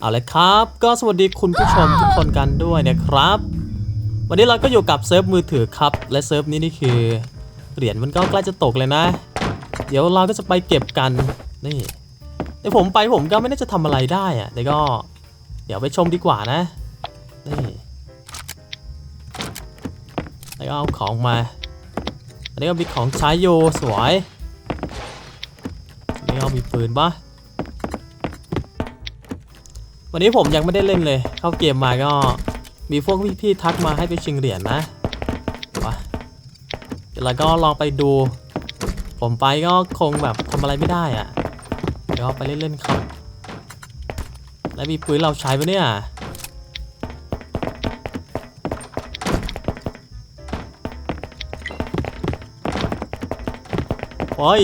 เอาลยครับ ก็สวัสดีคุณผู้ชมทุกคนกันด้วยนะครับ วันนี้เราก็อยู่กับเซิร์ฟมือถือครับ และเซิร์ฟนี้นี่คือเหรียญมันก็ใกล้จะตกเลยนะ เดี๋ยวเราก็จะไปเก็บกันนี่เดี๋ยวผมไปผมก็ไม่น่าจะทำอะไรได้อะแต่ก็ เดี๋ยวไปชมดีกว่านะนี่แล้วก็เอาของมาอันนี้ก็มีของใช้อยู่สวยอันนี้ก็มีปืนปะ วันนี้ผมยังไม่ได้เล่นเลย เข้าเกมมาก็มีพวกพี่ๆทักมาให้ไปชิงเหรียญนะวะเดี๋ยวก็ลองไปดู ผมไปก็คงแบบทำอะไรไม่ได้อะ่ะ เดี๋ยวไปเล่นๆครับแล้วมีปืนเราใช้ปะเนี่ยโอ้ย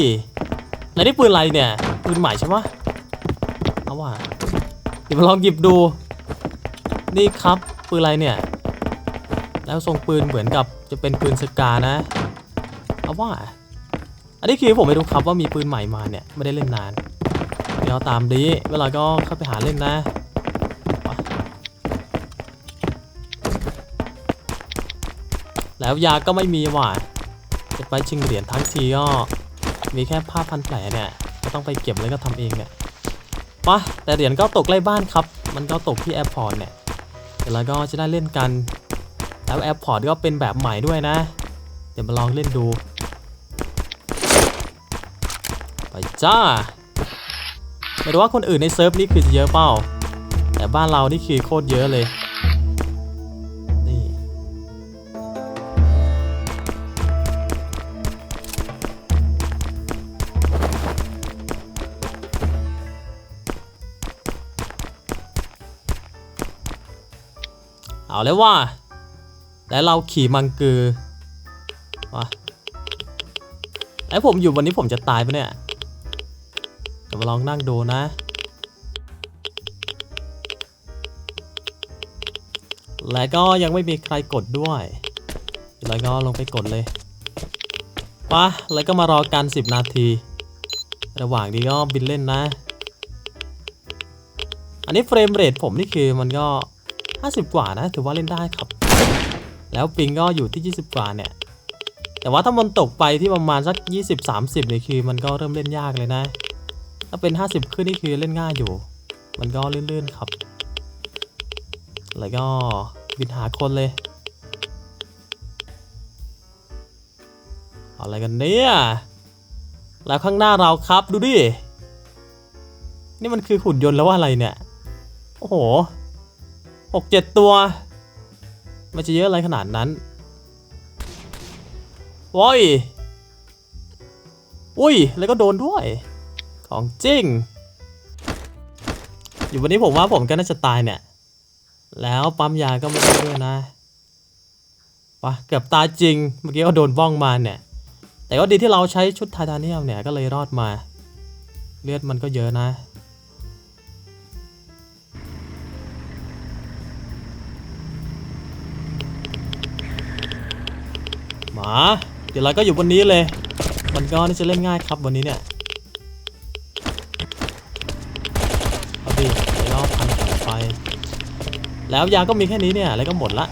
ไหนนี่ปืนอะไรเนี่ย ปืนใหม่ใช่ปะเอาว่ะเดี๋ ยวมาลองหยิบดู นี่ครับปืนอะไรเนี่ย แล้วทรงปืนเหมือนกับจะเป็นปืนสกานะเอาว่า อันนี้คือผมไม่รู้ครับว่ามีปืนใหม่มาเนี่ยไม่ได้เล่นนานเดี๋ยวตามดีเวลาก็เข้าไปหาเล่นนะแล้วยาก็ไม่มีว่ะจะไปชิงเหรียญทั้งทีก็มีแค่ผ้าพันแผลเนี่ยก็ต้องไปเก็บแล้วก็ทำเองเนี่ย ปะแต่เหรียญก็ตกใกล้บ้านครับ มันก็ตกที่แอร์พอร์ตเนี่ยเดี๋ยวเราก็จะได้เล่นกัน แล้วแอร์พอร์ตก็เป็นแบบใหม่ด้วยนะ เดี๋ยวมาลองเล่นดู ไปจ้า ไม่รู้ว่าคนอื่นในเซิร์ฟนี่คือเยอะเปล่า แต่บ้านเรานี่คือโคตรเยอะเลย เอาเลยว่า แล้วเราขี่มังกือวะไอ้ผมอยู่วันนี้ผมจะตายปะเนี่ยเดี๋ยวมาลองนั่งดูนะ และก็ยังไม่มีใครกดด้วยเดี๋ยวก็ลงไปกดเลยปะแล้วก็มารอกัน 10 นาที ระหว่างนี้ก็บินเล่นนะ อันนี้เฟรมเรทผมนี่คือมันก็ 50 กว่านะถือว่าเล่นได้ครับ แล้วปิงก็อยู่ที่ 20 กว่าเนี่ย แต่ว่าถ้ามันตกไปที่ประมาณสัก 20-30เนี่ยคือ มันก็เริ่มเล่นยากเลยนะ ถ้าเป็น 50 ขึ้นนี่คือเล่นง่ายอยู่ มันก็ลื่นๆครับ แล้วก็บินหาคนเลยอาอะไรกันเนี่ยแล้วข้างหน้าเราครับดูดิ นี่มันคือหุ่นยนต์แล้วว่าอะไรเนี่ย โอ้โห หกเจ็ดตัว มันจะเยอะอะไรขนาดนั้นว้ยอุ้ย แล้วก็โดนด้วย ของจริง อยู่วันนี้ผมว่าผมก็น่าจะตายเนี่ย แล้วปั๊มยาก็ไม่ได้ด้วยนะปะเกือบตายจริง เมื่อกี้ก็โดนบ้องมาเนี่ย แต่ก็ดีที่เราใช้ชุดไททาเนียมเนี่ย ก็เลยรอดมา เลือดมันก็เยอะนะ มาเดี๋ยวเราก็อยู่บนนี้เลย มันก็น่าจะเล่นง่ายครับวันนี้เนี่ยเอาดิเดี๋ยวเราพันต่อไปแล้วยาก็มีแค่นี้เนี่ยแล้วก็หมดละ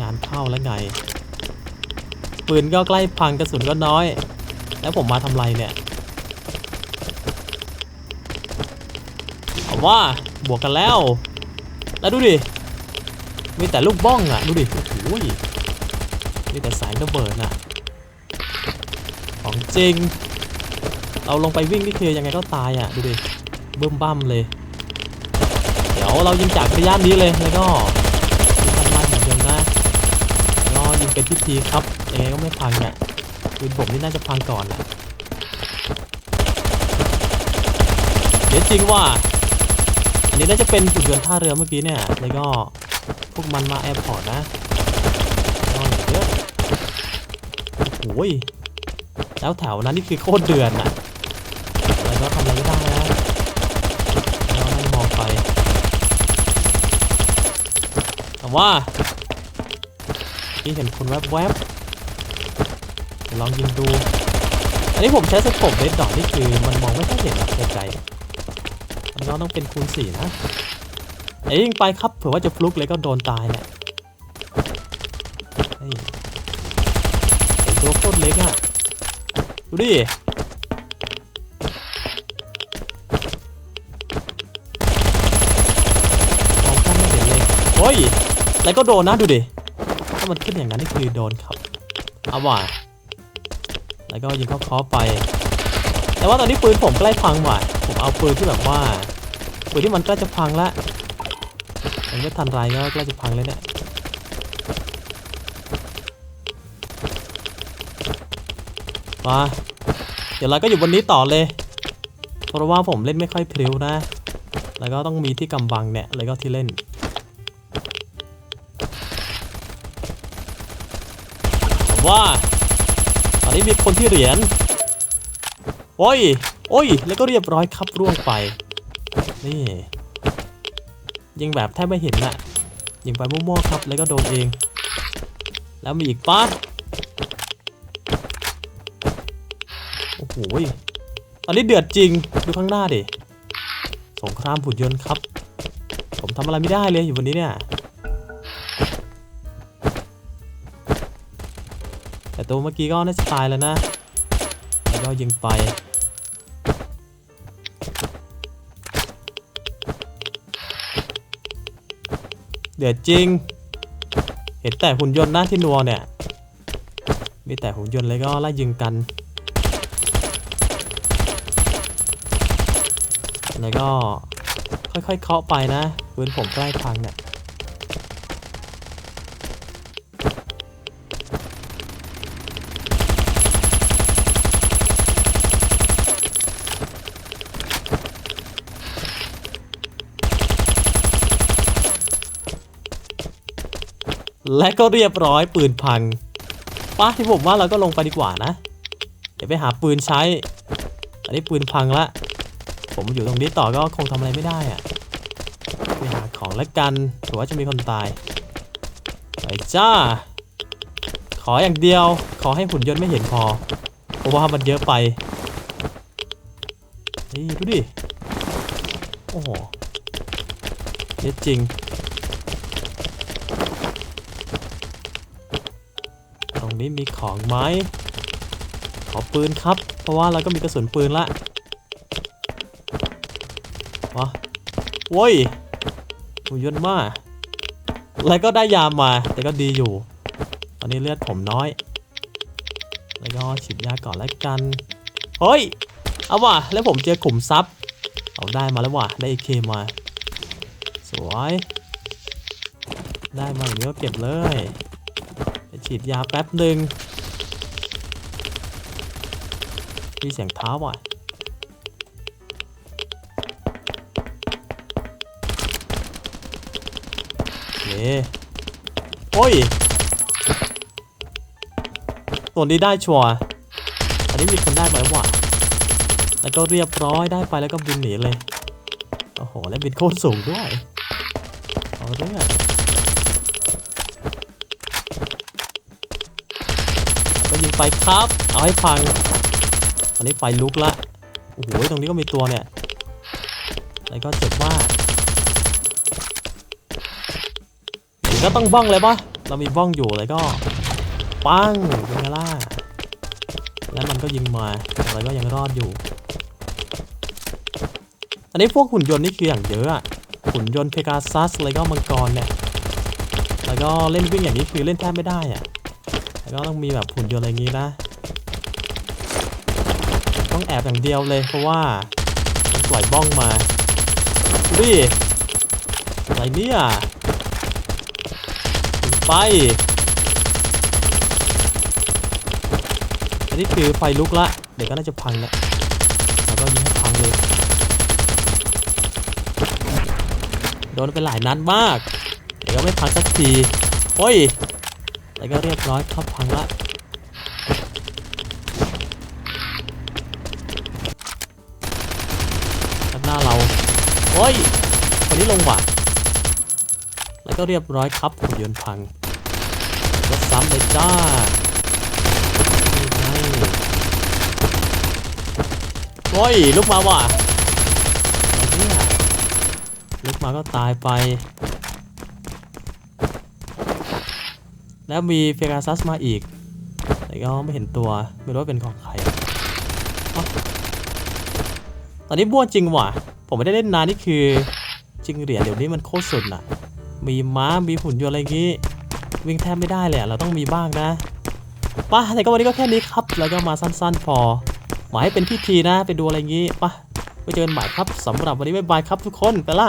งานเข้าแล้วไง ปืนก็ใกล้พังกระสุนก็น้อย แล้วผมมาทำไรเนี่ยเอาว่าบวกกันแล้ว แล้วดูดิ มีแต่ลูกบ้องอะดูดิ โอ้โห มีแต่สายระเบิดน่ะของจริง เราลงไปวิ่งนี่คือยังไงก็ตายอะ ดูดิเบิ่มบ้ามเลย เดี๋ยวเรายิงจากระยะนี้เลยแล้วก็ยิงทำลายเหมือนเดิมนะแล้วก็ยิงเป็นพิธีครับยังไงก็ไม่พังเนี่ยปืนผมนี่น่าจะพังก่อนนะเดี๋ยวจริงว่าอันนี้น่าจะเป็นหุ่นยนท่าเรือเมื่อกี้เนี่ย แล้วก็พวกมันมาแอร์พอร์ตนะก็เยอะ โอ้ยแล้วแถวนั้นนี่คือโคตรเดือนอะอะไรก็ทำอะไรไม่ได้นะเราไม่มองไปแต่ว่าที่เห็นคนแวบๆเดี๋ยวลองยิงดู อันนี้ผมใช้สโคปเรดดอทนี่คือมันมองไม่ค่อยเห็นหรอกไกลๆแล้วก็ต้องเป็นคูณสี่นะเอ้ยยิงไปครับเผื่อว่าจะฟลุกเลยก็โดนตายเนี่ย ตัวโคตรเล็กอะดูดิ มองข้ามไม่เห็นเลยโอ้ย แล้วก็โดนนะดูดิ ถ้ามันขึ้นอย่างนั้นนี่คือโดนครับเอาว่ะแล้วก็ยิงเข้าคอไป แต่ว่าตอนนี้ปืนผมใกล้พังว่ะ ผมเอาปืนที่แบบว่า ปืนที่มันใกล้จะพังละยังไม่ทันไรก็ใกล้จะพังเลยเนี่ย มาเดี๋ยวเราก็อยู่บนนี้ต่อเลย เพราะว่าผมเล่นไม่ค่อยพริ้วนะ แล้วก็ต้องมีที่กำบังเนี่ย แล้วก็ที่เล่น ว่า ตอนนี้มีคนที่เหรียญ โอ้ย โอ้ย แล้วก็เรียบร้อยครับร่วงไป นี่ ยิงแบบแทบไม่เห็นนะยิงไปมั่วๆครับ แล้วก็โดนเอง แล้วมีอีกปะ ยตอนนี้เดือดจริง ดูข้างหน้าดิ สงครามหุ่นยนต์ครับ ผมทำอะไรไม่ได้เลยอยู่วันนี้เนี่ย แต่ตัวเมื่อกี้ก็น่าจะตายแล้วนะแล้วก็ยิงไปเดือดจริง เห็นแต่หุ่นยนต์หน้าที่นัวเนี่ย มีแต่หุ่นยนต์เลยก็ไล่ยิงกัน แล้วก็ค่อยๆเคาะไปนะปืนผมใกล้พังเนี่ยและก็เรียบร้อยปืนพังป้าที่ผมว่าเราก็ลงไปดีกว่านะ เดี๋ยวไปหาปืนใช้ อันนี้ปืนพังละ ผมอยู่ตรงนี้ต่อก็คงทำอะไรไม่ได้อะไปหาของแล้วกันถือว่าจะมีคนตายไปจ้า ขออย่างเดียว ขอให้หุ่นยนต์ไม่เห็นพอเพราะว่ามันเยอะไปนี่ดูดิ โอ้โหเยอะจริง ตรงนี้มีของไหมขอปืนครับ เพราะว่าเราก็มีกระสุนปืนละ วะโว้ยหุยนมาก แล้วก็ได้ยามา แต่ก็ดีอยู่ ตอนนี้เลือดผมน้อย แล้วก็ฉีดยาก่อนแล้วกัน เฮ้ย เอาว่ะ แล้วผมเจอขุมทรัพย์ เอาได้มาแล้วว่ะ ได้เคมา สวย ได้มาอย่างนี้ก็เก็บเลยไปฉีดยาแป๊บหนึ่งมีเสียงเท้าว่ะ โอเคโอ้ยตัวนี้ได้ชัวร์อันนี้มีคนได้ไหมวะแล้วก็เรียบร้อยได้ไปแล้วก็บินหนีเลย โอ้โห แล้วบินโคตรสูงด้วย เอาเรื่องก็ยิงไปครับ เอาให้พัง อันนี้ไฟลุกละ โอ้โห ตรงนี้ก็มีตัวเนี่ย แล้วก็เจ็บมาก ก็ต้องบ้องเลยปะเรามีบ้องอยู่เลยก็ ปังเป็นไงล่ะแล้วมันก็ยิงมาแล้วก็ยังรอดอยู่ อันนี้พวกหุ่นยนต์นี่คืออย่างเยอะอะหุ่นยนต์เพกาซัสแล้วก็มังกรเนี่ย แล้วก็เล่นวิ่งอย่างนี้คือเล่นแทบไม่ได้อะแล้วก็ต้องมีแบบหุ่นยนต์อะไรงนี้นะ ต้องแอบอย่างเดียวเลยเพราะว่าปล่อยบ้องมาดิอะไรเนี่ย ไป อันนี้คือไฟลุกละ เดี๋ยวก็น่าจะพังล้วแล้วก็ยิงให้พังเลย โดนไปหลายนัดมาก เดี๋ยวก็ไม่พังสักทีโอ้ยแล้วก็เรียบร้อยครับพังละข้างหน้าเราโอ้ยคนนี้ลงว่ะ แล้วก็เรียบร้อยครับหุ่นยนต์พังแล้วก็ซ้ำเลยจ้าโอ้ยลุกมาว่ะเนี่ยลึกมาก็ตายไป แล้วมีเฟกาซัสมาอีก แต่ก็ไม่เห็นตัว ไม่รู้ว่าเป็นของใครอตอนนี้บ้วนจริงว่ะ ผมไม่ได้เล่นนานนี่คือ จริงเหรียญเดี๋ยวนี้มันโคตรสุดน่ะ มีม้า มีหุ่นยนต์อะไรอย่างงี้ วิ่งแทบไม่ได้เลยอะเราต้องมีบ้างนะป่ะแต่ก็วันนี้ก็แค่นี้ครับแล้วก็มาสั้น ๆ พอ หมายให้เป็นพิธีนะ ไปดูอะไรอย่างงี้ป่ะไว้เจอกันใหม่ครับสำหรับวันนี้บ๊ายบายครับทุกคนไปละ